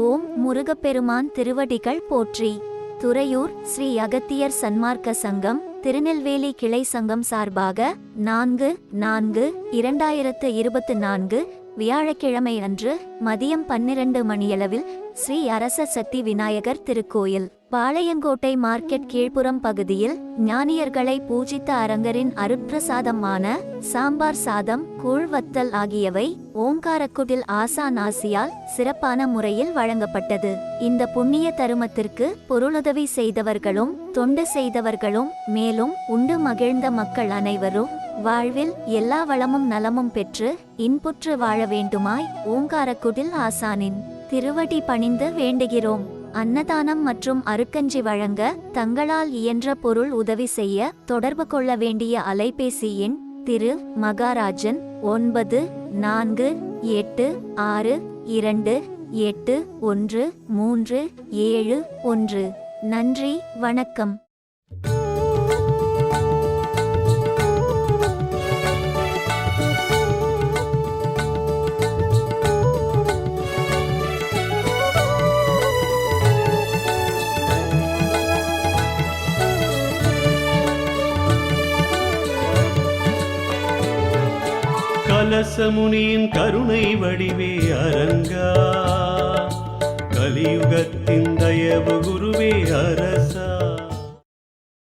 ஓம் முருகப்பெருமான் திருவடிகள் போற்றி. துறையூர் ஸ்ரீ அகத்தியர் சன்மார்க்க சங்கம் திருநெல்வேலி கிளை சங்கம் சார்பாக நான்கு நான்கு இரண்டாயிரத்து இருபத்து நான்கு வியாழக்கிழமை அன்று மதியம் பன்னிரண்டு மணியளவில் ஸ்ரீ அரச சக்தி விநாயகர் திருக்கோயில். பாளையங்கோட்டை மார்க்கெட் கீழ்ப்புறம் பகுதியில் ஞானியர்களை பூஜித்த அரங்கரின் அருப்பிரசாதமான சாம்பார் சாதம் கூழ் வத்தல் ஆகியவை ஓங்காரக்குடில் ஆசான் ஆசியால் சிறப்பான முறையில் வழங்கப்பட்டது. இந்த புண்ணிய தருமத்திற்கு பொருளுதவி செய்தவர்களும் தொண்டு செய்தவர்களும் மேலும் உண்டு மகிழ்ந்த மக்கள் அனைவரும் வாழ்வில் எல்லா வளமும் நலமும் பெற்று இன்புற்று வாழ வேண்டுமாய் ஓங்காரக்குடில் ஆசானின் திருவடி பணிந்து வேண்டுகிறோம். அன்னதானம் மற்றும் அருக்கஞ்சி வழங்க தங்களால் இயன்ற பொருள் உதவி செய்ய தொடர்பு கொள்ள வேண்டிய அலைபேசி எண் திரு மகாராஜன் ஒன்பது நான்கு எட்டு ஆறு இரண்டு எட்டு ஒன்று மூன்று ஏழு ஒன்று. நன்றி வணக்கம். கலசமுனியின் கருணை வடிவே அரங்கா. கலியுகத்தின் தயவு குருவே அரசா.